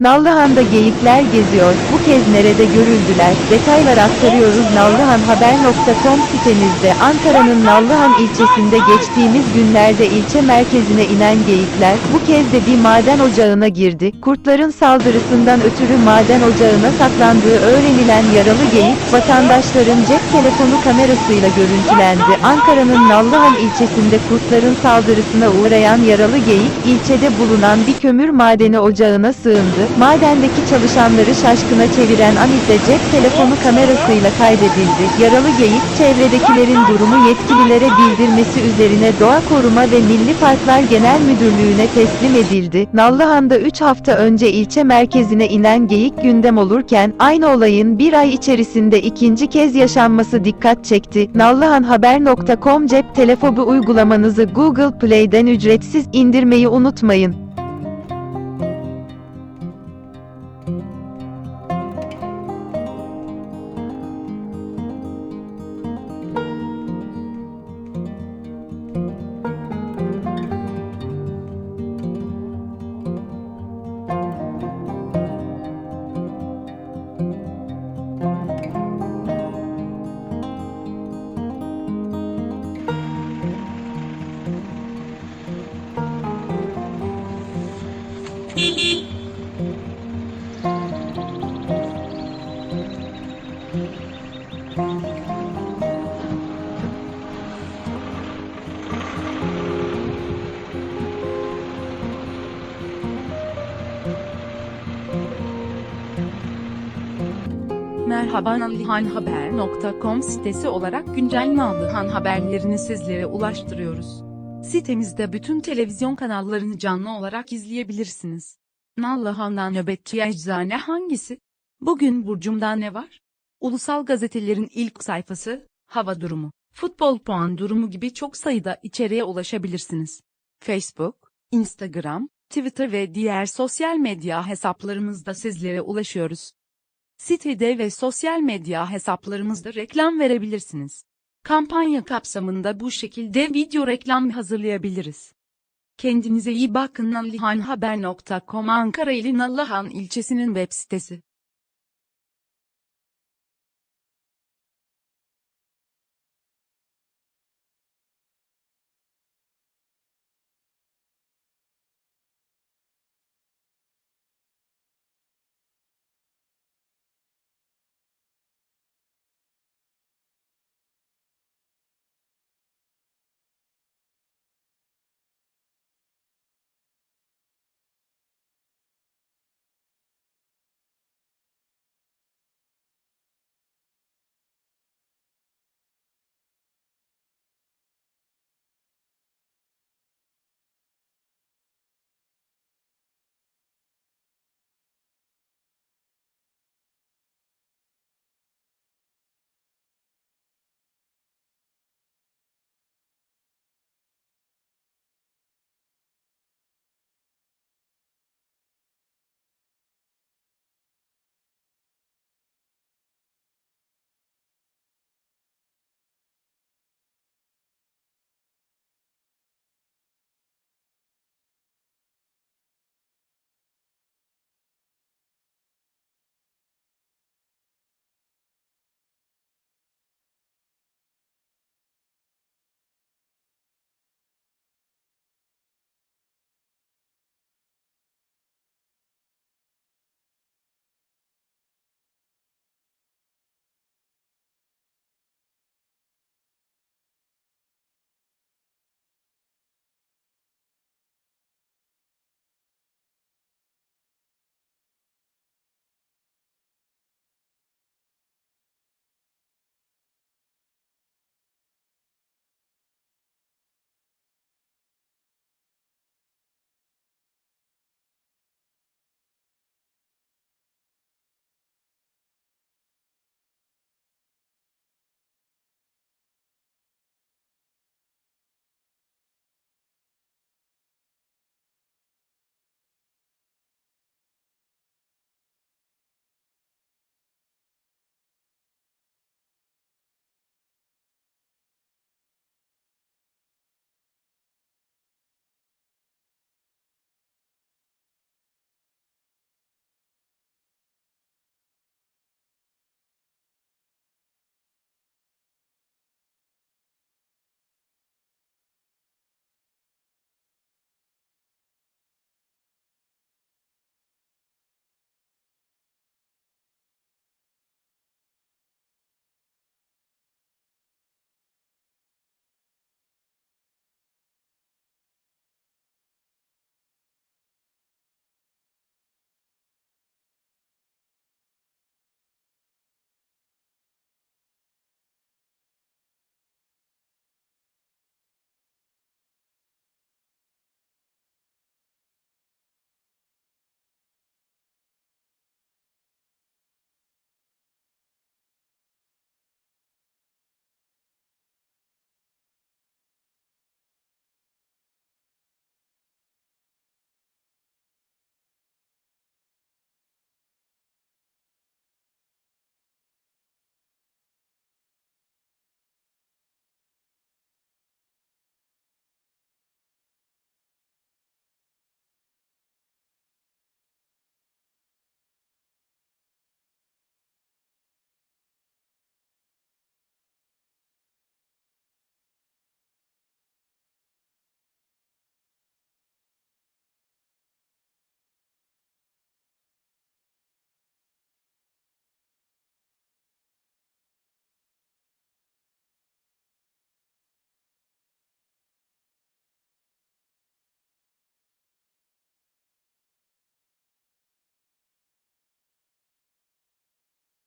Nallıhan'da geyikler geziyor, bu kez nerede görüldüler, detaylar aktarıyoruz. Nallıhanhaber.com sitemizde. Ankara'nın Nallıhan ilçesinde geçtiğimiz günlerde ilçe merkezine inen geyikler, bu kez de bir maden ocağına girdi, kurtların saldırısından ötürü maden ocağına saklandığı öğrenilen yaralı geyik, vatandaşların cep telefonu kamerasıyla görüntülendi, Ankara'nın Nallıhan ilçesinde kurtların saldırısına uğrayan yaralı geyik, ilçede bulunan bir kömür madeni ocağına sığındı, madendeki çalışanları şaşkına çeviren an ise cep telefonu kamerasıyla kaydedildi. Yaralı geyik, çevredekilerin durumu yetkililere bildirmesi üzerine Doğa Koruma ve Milli Parklar Genel Müdürlüğü'ne teslim edildi. Nallıhan'da 3 hafta önce ilçe merkezine inen geyik gündem olurken, aynı olayın bir ay içerisinde ikinci kez yaşanması dikkat çekti. Nallıhanhaber.com cep telefonu uygulamanızı Google Play'den ücretsiz indirmeyi unutmayın. Merhaba nallihanhaber.com sitesi olarak güncel Nallıhan haberlerini sizlere ulaştırıyoruz. Sitemizde bütün televizyon kanallarını canlı olarak izleyebilirsiniz. Nallıhan'dan nöbetçi eczane hangisi? Bugün Burcum'da ne var? Ulusal gazetelerin ilk sayfası, hava durumu, futbol puan durumu gibi çok sayıda içeriğe ulaşabilirsiniz. Facebook, Instagram, Twitter ve diğer sosyal medya hesaplarımızda sizlere ulaşıyoruz. Sitede ve sosyal medya hesaplarımızda reklam verebilirsiniz. Kampanya kapsamında bu şekilde video reklam hazırlayabiliriz. Kendinize iyi bakın nallihanhaber.com Ankara ili Nallıhan ilçesinin web sitesi.